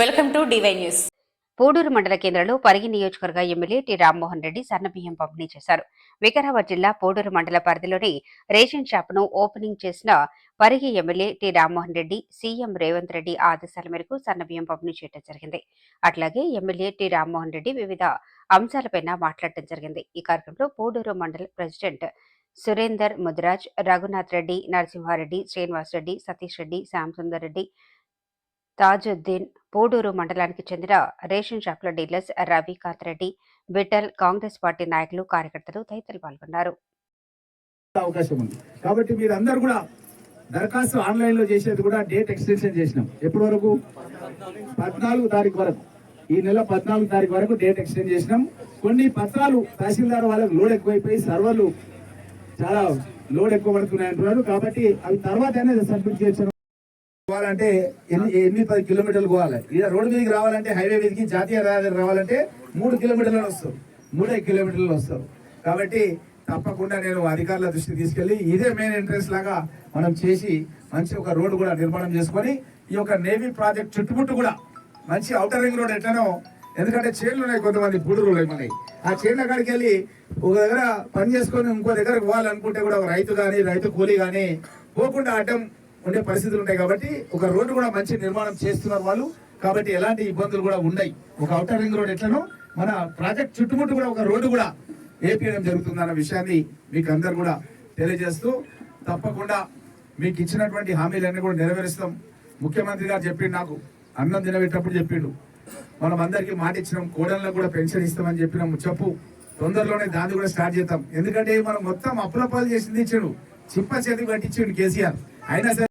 Welcome to DY news. Pudur మండల కేంద్రంలో పరిగి నియోజకవర్గ ఎమ్మెల్యే టి రామ్మోహన్ రెడ్డి సన్నబియ్యం పంపిణీ చేశారు. వికారాబాద్ జిల్లా పూడూరు మండల పరిధిలోని రేషన్ షాప్ను ఓపెనింగ్ చేసిన Parigi MLA T Rammohan Reddy CM Revanth Reddy ఆదేశాల మేరకు సన్నబియ్యం పంపిణీ చేయడం జరిగింది. అట్లాగే ఎమ్మెల్యే టి రామ్మోహన్ రెడ్డి వివిధ అంశాలపైన మాట్లాడటం జరిగింది. ఈ కార్యక్రమంలో పూడూరు మండల ప్రెసిడెంట్ సురేందర్ ముదిరాజ్ రఘునాథ్ రెడ్డి నరసింహారెడ్డి శ్రీనివాస్ రెడ్డి సతీష్ రెడ్డి శ్యామసుందర్ రెడ్డి తాజుద్దీన్ పూడూరు మండలానికి చెందిన రేషన్ షాప్ల డీలర్స్ రవికాంత్ రెడ్డి విఠల్ కాంగ్రెస్ పార్టీ నాయకులు కార్యకర్తలు తదితరులు పాల్గొన్నారు. అవకాశం ఉంది. కాబట్టి మీరు అందరు కూడా దరఖాస్తు ఆన్లైన్లో చేసేది కూడా డేట్ ఎక్స్టెన్షన్ చేసినాం. ఎప్పటి వరకు? పద్నాలుగు తారీఖు వరకు. ఈ నెల పద్నాలుగు తారీఖు వరకు డేట్ ఎక్స్టెండ్ చేసినాం. కొన్ని పత్రాలు తహసీల్దార్ వాళ్ళకి లోడ్ ఎక్కువైపోయి సర్వర్లు చాలా లోడ్ ఎక్కువ పడుతున్నాయి అంటున్నారు కాబట్టి అవి తర్వాత అనేది సబ్మిట్ చేశారు రావాలంటే ఎన్ని ఎన్ని పది కిలోమీటర్లు పోవాలి? ఇలా రోడ్డు మీదకి రావాలంటే హైవే మీదకి జాతీయ రహదారి రావాలంటే మూడు కిలోమీటర్లు వస్తారు మూడే కిలోమీటర్లు వస్తారు కాబట్టి తప్పకుండా నేను అధికారుల దృష్టికి తీసుకెళ్ళి ఇదే మెయిన్ ఎంట్రెన్స్ లాగా మనం చేసి మంచి ఒక రోడ్డు కూడా నిర్మాణం చేసుకొని ఈ యొక్క నేవీ ప్రాజెక్ట్ చుట్టుముట్టు కూడా మంచి అవుటర్ రింగ్ రోడ్ ఎట్లనో ఎందుకంటే చేన్లు ఉన్నాయి కొంతమంది పూడులు ఉన్నాయి. ఆ చేన్ల కాడికి వెళ్ళి ఒక దగ్గర పని చేసుకొని ఇంకో దగ్గరకు పోవాలనుకుంటే కూడా ఒక రైతు కానీ రైతు కూలీ కానీ పోకుండా అడ్డం ఉండే పరిస్థితులు ఉంటాయి కాబట్టి ఒక రోడ్డు కూడా మంచి నిర్మాణం చేస్తున్నారు వాళ్ళు. కాబట్టి ఎలాంటి ఇబ్బందులు కూడా ఉన్నాయి ఒక అవుటర్ రింగ్ రోడ్ ఎట్లనో మన ప్రాజెక్ట్ చుట్టుముట్టు కూడా ఒక రోడ్డు కూడా వేపించడం జరుగుతుంది అన్న విషయాన్ని మీకు అందరు కూడా తెలియజేస్తూ తప్పకుండా మీకు ఇచ్చినటువంటి హామీలన్నీ కూడా నెరవేరుస్తాం. ముఖ్యమంత్రి గారు చెప్పిండు నాకు అన్నం తినబెట్టప్పుడు చెప్పిండు. మనం అందరికీ మాట ఇచ్చినాం కోడళ్ళకు కూడా పెన్షన్ ఇస్తామని చెప్పినాం చెప్పు తొందరలోనే దాన్ని కూడా స్టార్ట్ చేద్దాం. ఎందుకంటే మనం మొత్తం అప్పుల పాలు చేసింది ఇచ్చాడు. చిప్ప చేతికి పట్టించాడు కేసీఆర్. అయినా సరే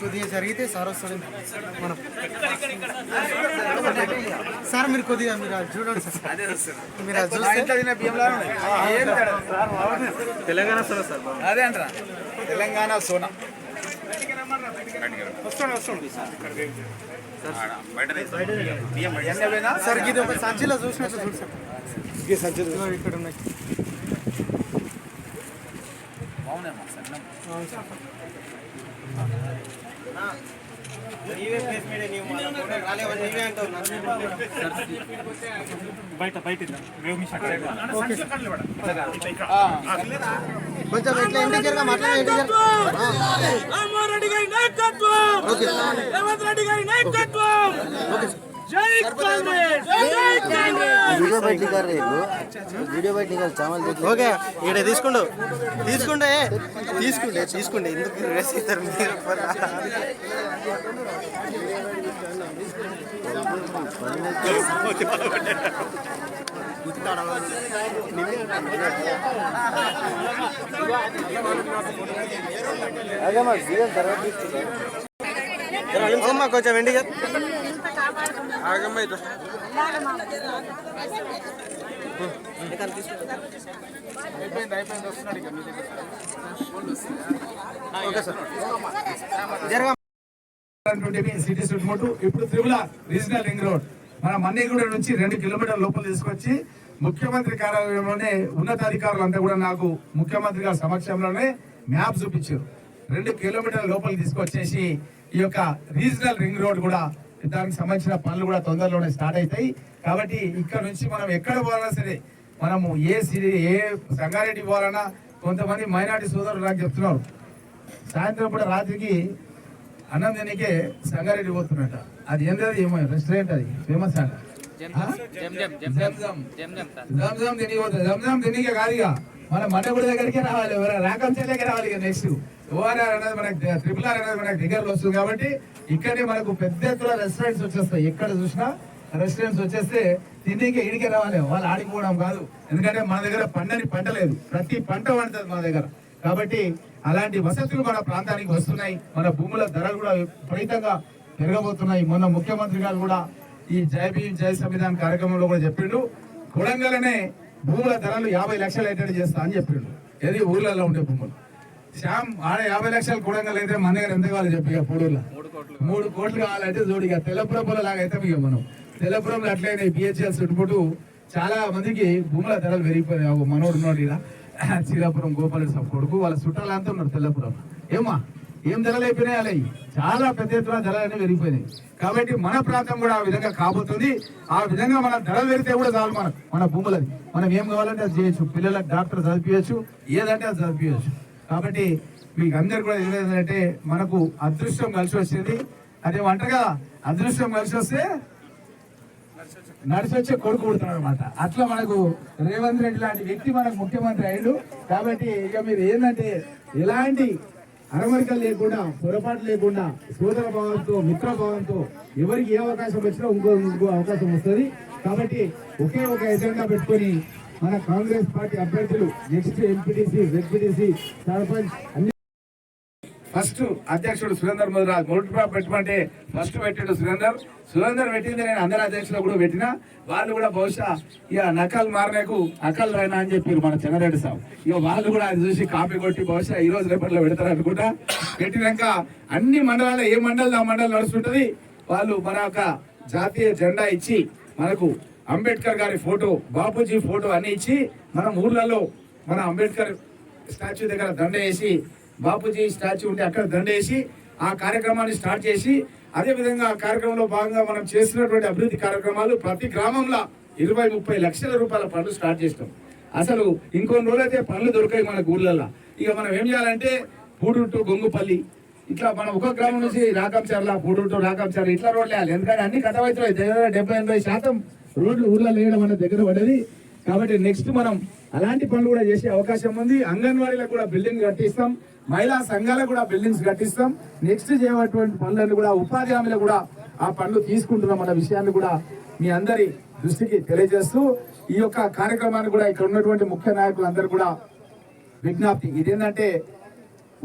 కొద్దిగా జరిగితే సార్ వస్తాడు. మనం సార్ మీరు కొద్దిగా మీరు అది చూడండి సార్. మీరు తెలంగాణ సార్. సార్. అదే అంటారా తెలంగాణ సోనా. వస్తాడు వస్తాడు. సార్ ఇది ఒక సంచిలో చూసినట్టు చూడు సార్. ఇదిగో ఇక్కడ ఉన్నాయి. Okay sir. కొంచెం ఇట్లా ఇంటికి మాట్లాడే ఇంటికి రామారెడ్డి గారి నాయకత్వం రేవంత్ రెడ్డి గారి నాయకత్వం! జై కాంగ్రెస్ వీడియో బయట దిగారు రేపు. వీడియో బయట దిగారు చామల్ ఓకే ఇక్కడ తీసుకుండు. తీసుకుంటే తీసుకుంటే తీసుకుంటే ఎందుకు మీరు? అదే మాకు దిగిన తర్వాత కొంచెం ఇంటికి ఆగమ్మా ఇట్లా ఓకే సార్. జరగ సిటీ చుట్టుముట్టు ఇప్పుడు త్రిపుల రీజనల్ రింగ్ రోడ్. మన మన్నీగూడ నుంచి రెండు కిలోమీటర్ల లోపల తీసుకొచ్చి ముఖ్యమంత్రి కార్యాలయంలోనే ఉన్నతాధికారులు అంతా కూడా నాకు ముఖ్యమంత్రి గారి సమక్షంలోనే మ్యాప్ చూపించారు. రెండు కిలోమీటర్ల లోపల తీసుకొచ్చేసి ఈ యొక్క రీజనల్ రింగ్ రోడ్ కూడా దానికి సంబంధించిన పనులు కూడా తొందరలోనే స్టార్ట్ అవుతాయి. కాబట్టి ఇక్కడ నుంచి మనం ఎక్కడ పోవాలన్నా సరే మనము ఏ ఏ సంగారెడ్డి పోవాలన్నా కొంతమంది మైనార్టీ సోదరులు నాకు చెప్తున్నారు. సాయంత్రం పూట రాత్రికి అన్నం తినకే సంగారెడ్డి పోతున్నట్ట అది ఏంటది ఏమో రెస్టారెంట్ అది ఫేమస్ అంట. జంజం తిని పోతుంది జంజం తినికే కాదు ఇక. మన మండగుడి దగ్గరికి రావాలి రాకం చెల్లెకి రావాలి ఇక నెక్స్ట్ ఓఆర్ఆర్ అనేది మనకి ట్రిపుల్ ఆర్ అనేది మనకి దగ్గరలో వస్తుంది కాబట్టి ఇక్కడే మనకు పెద్ద ఎత్తున రెస్టారెంట్స్ వచ్చేస్తాయి. ఎక్కడ చూసినా రెస్టారెంట్స్ వచ్చేస్తే తిండికి ఇడికి రావాలి. వాళ్ళు ఆడిపోవడం కాదు. ఎందుకంటే మన దగ్గర పండని పంట లేదు. ప్రతి పంట పండుతుంది మన దగ్గర. కాబట్టి అలాంటి వసతులు మన ప్రాంతానికి వస్తున్నాయి. మన భూముల ధరలు కూడా విపరీతంగా పెరగబోతున్నాయి. మొన్న ముఖ్యమంత్రి గారు కూడా ఈ జై భీమ్ జై సంవిధాన్ కార్యక్రమంలో కూడా చెప్పిండు. కొడంగలనే భూముల ధరలు యాభై లక్షలు అయ్యేటట్టు చేస్తా అని చెప్పిండు. ఏది ఊర్లలో ఉండే భూములు. శ్యామ్ ఆడ యాభై లక్షలు కూడంగా అయితే మన దగ్గర ఎంత కావాలి చెప్పి పొడూరులో మూడు కోట్లు కావాలంటే చూడు ఇక తెల్లపురంలో లాగా అయితే ఇక మనం. తెల్లపురంలో అట్లయినా బిహెచ్ఎల్ చుట్టుముట్టు చాలా మందికి భూముల ధరలు పెరిగిపోయాయి ఒక మనోడు ఉన్నాడు ఇలా చీరాపురం గోపాలరెడ్డి కొడుకు. వాళ్ళ చుట్టాలంతా ఉన్నారు తెల్లపురం ఏమా ఏం ధరలు అయిపోయినాయి అలా చాలా పెద్ద ఎత్తున ధరలు పెరిగిపోయినాయి. కాబట్టి మన ప్రాంతం కూడా ఆ విధంగా కాబోతుంది. ఆ విధంగా మన ధరలు పెరిగితే కూడా చాలు మన మన భూములది. మనం ఏం కావాలంటే అది చేయొచ్చు. పిల్లలకు డాక్టర్ చదివించచ్చు ఏదంటే అది చదివించచ్చు కాబట్టి మీకు అందరు కూడా ఏంటంటే మనకు అదృష్టం కలిసి వచ్చింది. అదే వంటగా అదృష్టం కలిసి వస్తే నడిచి వచ్చే కొడుకు పుడుతున్నాడు అనమాట అట్లా మనకు రేవంత్ రెడ్డి లాంటి వ్యక్తి మనకు ముఖ్యమంత్రి అయ్యాడు. కాబట్టి ఇక మీరు ఏంటంటే ఎలాంటి అరమరికలు లేకుండా పొరపాటు లేకుండా సోదర భావంతో మిత్ర భావంతో ఎవరికి ఏ అవకాశం వచ్చినా ఇంకో ఇంకో అవకాశం వస్తుంది. కాబట్టి ఒకే ఒక ఎజెండా పెట్టుకొని మన కాంగ్రెస్ పార్టీ అభ్యర్థులు నెక్స్ట్ ఎంపీటీసీ జెడ్పీటీసీ సర్పంచ్ అన్ని ఫస్ట్ అధ్యక్షుడు సురేందర్ ముద్రాజ్ మొదటి పెట్టమంటే ఫస్ట్ పెట్టాడు సురేందర్. సురేందర్ పెట్టింది నేను అందరి అధ్యక్షులు కూడా పెట్టిన. వాళ్ళు కూడా బహుశా ఇక నకల్ మారనేకు అకల్ రైనా అని చెప్పారు మన చంద్రరెడ్డి సాబ్. ఇక వాళ్ళు కూడా అది చూసి కాపీ కొట్టి బహుశా ఈ రోజు రేపట్లో పెడతారు అనుకుంటా. పెట్టినాక అన్ని మండలాలు ఏ మండలం ఆ మండలం నడుస్తుంటది? వాళ్ళు మన యొక్క జాతీయ జెండా ఇచ్చి మనకు అంబేద్కర్ గారి ఫోటో బాపూజీ ఫోటో అన్ని ఇచ్చి మనం ఊర్లలో మన అంబేద్కర్ స్టాచ్యూ దగ్గర దండ వేసి బాపూజీ స్టాచ్యూ ఉంటే అక్కడ దండ వేసి ఆ కార్యక్రమాన్ని స్టార్ట్ చేసి అదేవిధంగా ఆ కార్యక్రమంలో భాగంగా మనం చేసినటువంటి అభివృద్ధి కార్యక్రమాలు ప్రతి గ్రామంలో ఇరవై ముప్పై లక్షల రూపాయల పనులు స్టార్ట్ చేస్తాం. అసలు ఇంకొన్ని రోజులైతే పనులు దొరికాయి మన ఊర్లలో ఇక మనం ఏం చేయాలంటే పూడుంటు గొంగుపల్లి ఇట్లా మనం ఒక గ్రామం నుంచి రాకంచర్ల పూడుంటు రాకంచర్ల ఇట్లా రోడ్లు వేయాలి. ఎందుకంటే అన్ని గత దగ్గర డెబ్బై ఎనభై శాతం రోడ్లు ఊర్లో లేయడం మన దగ్గర పడేది. కాబట్టి నెక్స్ట్ మనం అలాంటి పనులు కూడా చేసే అవకాశం ఉంది. అంగన్వాడీలకు కూడా బిల్డింగ్ కట్టిస్తాం. మహిళా సంఘాలకు కూడా బిల్డింగ్స్ కట్టిస్తాం. నెక్స్ట్ చేయబడినటువంటి పనులను కూడా ఉపాధి హామీలు కూడా ఆ పనులు తీసుకుంటున్నాం అన్న విషయాన్ని కూడా మీ అందరి దృష్టికి తెలియజేస్తూ ఈ యొక్క కార్యక్రమాన్ని కూడా ఇక్కడ ఉన్నటువంటి ముఖ్య నాయకులందరూ కూడా విజ్ఞప్తి. ఇదేంటంటే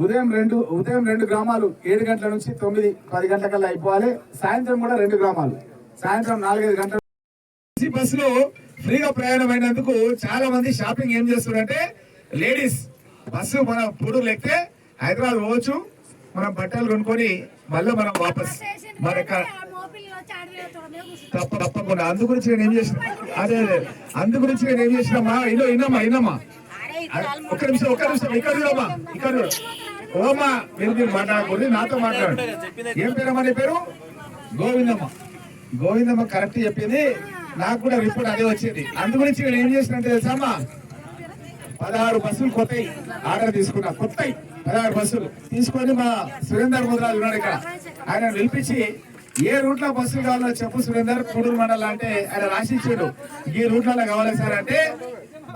ఉదయం రెండు ఉదయం రెండు గ్రామాలు ఏడు గంటల నుంచి తొమ్మిది పది గంటల అయిపోవాలి. సాయంత్రం కూడా రెండు గ్రామాలు. సాయంత్రం నాలుగైదు గంటల ఏసీ బస్సులో ఫ్రీగా ప్రయాణం అయినందుకు చాలా మంది షాపింగ్ ఏం చేస్తున్నారంటే లేడీస్ బస్సు మన పూడూరు ఎక్కితే హైదరాబాద్ పోవచ్చు మనం బట్టలు కొనుక్కొని మళ్ళీ మనం వాపస్ మన తప్ప తప్పకుండా. అందు గురించి నేను ఏం చేసిన? అదే అదే. అందు గురించి నేను ఏం చేసినమ్మా? ఇదో ఇన్నమ్మా ఇన్నమ్మా. ఒక్క నిమిషం ఒక్క నిమిషం. ఇక్కడ చూడమ్మా ఇక్కడ చూడు. ఓమా మీరు మీరు మాట్లాడకూడదు నాతో మాట్లాడు ఏం పేరమ్మా నీ పేరు? గోవిందమ్మ. గోవిందమ్మ కరెక్ట్ చెప్పింది. నాకు కూడా రిపోర్ట్ అదే వచ్చింది. అందు గురించి నేను ఏం చేసినట్టు తెలుసామా పదహారు బస్సులు కొత్త ఆర్డర్ తీసుకున్నా. కొత్త పదహారు బస్సులు. తీసుకొని మా సురేందర్ ముద్రాజు ఉన్నాడు ఇక్కడ. ఆయన నిలిపించి ఏ రూట్లో బస్సులు కావాలో చెప్పు సురేందర్. కుడూరు మండలం అంటే ఆయన రాసిచ్చాడు. ఈ రూట్లలో కావాలి సార్ అంటే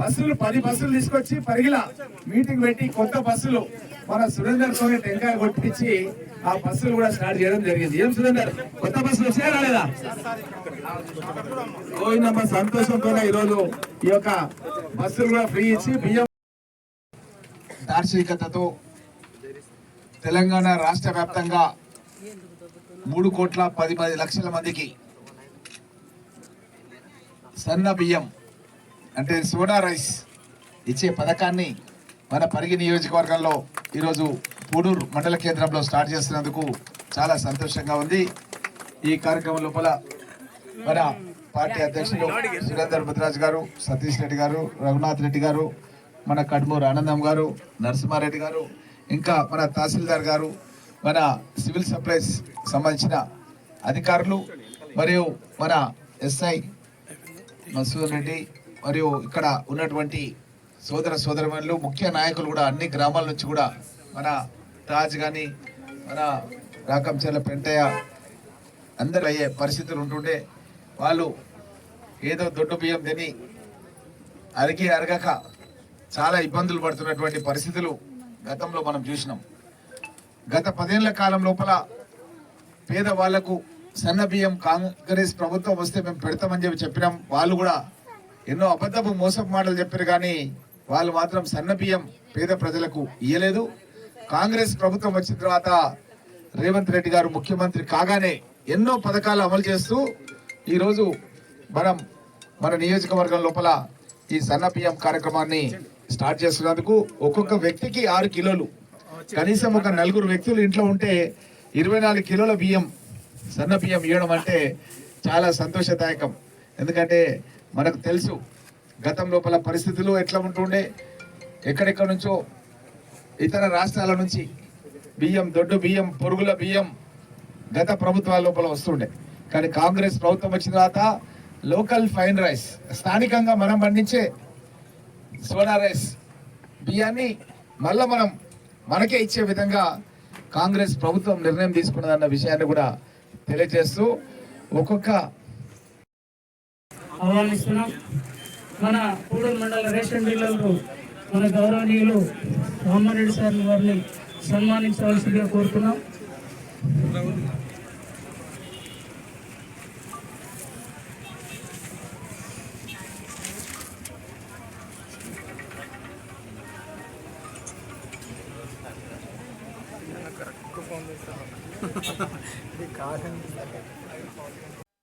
బస్సులు పది బస్సులు తీసుకొచ్చి పరిగిలా మీటింగ్ పెట్టి కొత్త బస్సులు మన సురేందర్ తోనే టెంకాయ కొట్టించి ఆ బస్సులు కూడా స్టార్ట్ చేయడం జరిగింది. ఏం సురేందర్ కొత్త బస్సులు వచ్చాయా రాలేదా? గోవిందమ్మ సంతోషంతో ఈరోజు ఈ యొక్క బస్సులు కూడా ఫ్రీ ఇచ్చి బియ్యం దార్శనికతతో తెలంగాణ రాష్ట్ర వ్యాప్తంగా మూడు కోట్ల పది పది లక్షల మందికి సన్న బియ్యం అంటే సోనా రైస్ ఇచ్చే పథకాన్ని మన పరిగి నియోజకవర్గంలో ఈరోజు పూడూరు మండల కేంద్రంలో స్టార్ట్ చేస్తున్నందుకు చాలా సంతోషంగా ఉంది. ఈ కార్యక్రమం లోపల మన పార్టీ అధ్యక్షులు సురేందర్ భద్రాజ్ గారు సతీష్ రెడ్డి గారు రఘునాథ్ రెడ్డి గారు మన కడ్మూరు ఆనందం గారు నరసింహారెడ్డి గారు ఇంకా మన తహసీల్దార్ గారు మన సివిల్ సప్లైస్ సంబంధించిన అధికారులు మరియు మన ఎస్ఐ మసూర్ రెడ్డి మరియు ఇక్కడ ఉన్నటువంటి సోదర సోదరులు ముఖ్య నాయకులు కూడా అన్ని గ్రామాల నుంచి కూడా మన తాజ్ కానీ మన రాకంచెల పెంటయ్య అందరూ అయ్యే పరిస్థితులు ఉంటుండే వాళ్ళు ఏదో దొడ్డు బియ్యం తిని అరిగి అరగక చాలా ఇబ్బందులు పడుతున్నటువంటి పరిస్థితులు గతంలో మనం చూసినాం. గత పదేళ్ళ కాలం లోపల పేదవాళ్ళకు సన్న బియ్యం కాంగ్రెస్ ప్రభుత్వం వస్తే మేము పెడతామని చెప్పి చెప్పినాం. వాళ్ళు కూడా ఎన్నో అబద్ధపు మోసపు మాటలు చెప్పారు కానీ వాళ్ళు మాత్రం సన్న బియ్యం పేద ప్రజలకు ఇయ్యలేదు. కాంగ్రెస్ ప్రభుత్వం వచ్చిన తర్వాత రేవంత్ రెడ్డి గారు ముఖ్యమంత్రి కాగానే ఎన్నో పథకాలు అమలు చేస్తూ ఈరోజు మనం మన నియోజకవర్గం లోపల ఈ సన్న బియ్యం కార్యక్రమాన్ని స్టార్ట్ చేస్తున్నందుకు ఒక్కొక్క వ్యక్తికి ఆరు కిలోలు. కనీసం ఒక నలుగురు వ్యక్తులు ఇంట్లో ఉంటే ఇరవై నాలుగు కిలోల బియ్యం సన్న బియ్యం ఇవ్వడం అంటే చాలా సంతోషదాయకం. ఎందుకంటే మనకు తెలుసు గతం లోపల పరిస్థితులు ఎట్లా ఉంటుండే ఎక్కడెక్కడ నుంచో ఇతర రాష్ట్రాల నుంచి బియ్యం దొడ్డు బియ్యం పొరుగుల బియ్యం గత ప్రభుత్వాల లోపల వస్తుండే. కానీ కాంగ్రెస్ ప్రభుత్వం వచ్చిన తర్వాత లోకల్ ఫైన్ రైస్ స్థానికంగా మనం పండించే సోనా రైస్ బియ్యాన్ని మళ్ళా మనం మనకే ఇచ్చే విధంగా కాంగ్రెస్ ప్రభుత్వం నిర్ణయం తీసుకున్నదన్న విషయాన్ని కూడా తెలియజేస్తూ ఒక్కొక్క ఆహ్వానిస్తున్నాం. మన పూడూరు మండల రేషన్ డీలర్లు మన గౌరవనీయులు రామారెడ్డి సార్ వారిని సన్మానించవలసిందిగా కోరుతున్నాం.